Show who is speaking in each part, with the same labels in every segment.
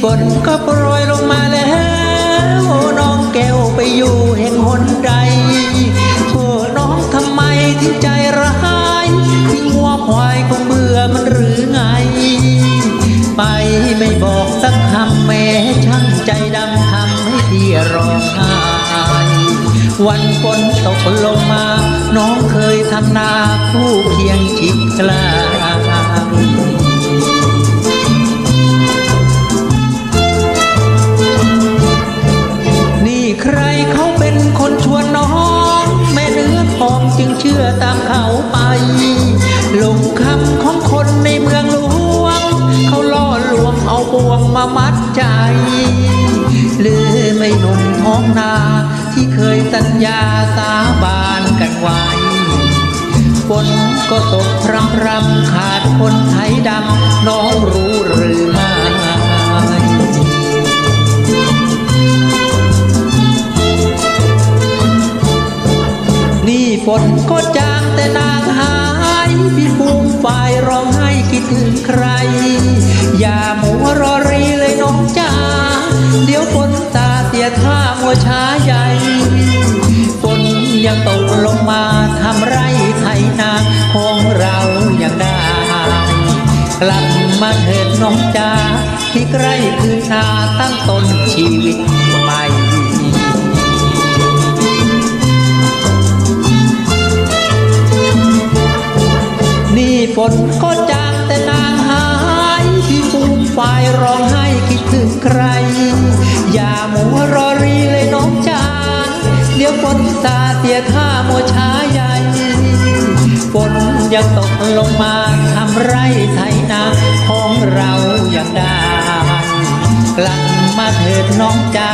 Speaker 1: ฝนก็โปรยลงมาแล้วน้องแก้วไปอยู่แห่งหนใดโอ้น้องทำไมถึงใจร้ายทิ้งวัวควายคงเบื่อมันหรือไง ไปไม่บอกสักคำแม้ช่างใจดำทำให้พี่ร้องไห้วันฝนตกลงมา น้องเคยทำนาคู่เคียงชิดกลา จึงเชื่อตามเขาไป หลงคำของคนในเมืองหลวง เขาล่อลวงเอาบ่วงมามัดใจหรือไม่หนุ่มท้องนาที่เคยสัญญาสาบานกันไว้ฝนก็ตกพรำพรำขาดคนไทยดำน้องรู้ ฝนก็จางแต่นางหายพี่ฟูมฝ่ายร้องไห้คิดถึงใคร อย่ามัวรอรีเลยน้องจ้าเดี๋ยวฝนตาเสียท่ามัวช้าใหญ่ฝนยังตกลงมาทำไรไถนาของเรายังได้กลับมาเถิดน้องจ้าที่ใกล้คืนนาตั้งต้นชีวิตใหม่ ฝนก็จางแต่นางหายที่ฟูมฝ่ายร้องไห้คิดถึงใคร อย่ามัวรอรีเลยน้องจ้าเดี๋ยวฝนตาเสียท่ามัวช้าใหญ่ฝนยังตกลงมาทำไรไถนาของเราอยังได้กลับมาเถิดน้องจ้า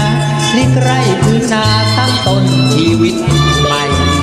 Speaker 1: ลิกไรพื้นนาตั้งต้นชีวิตใหม่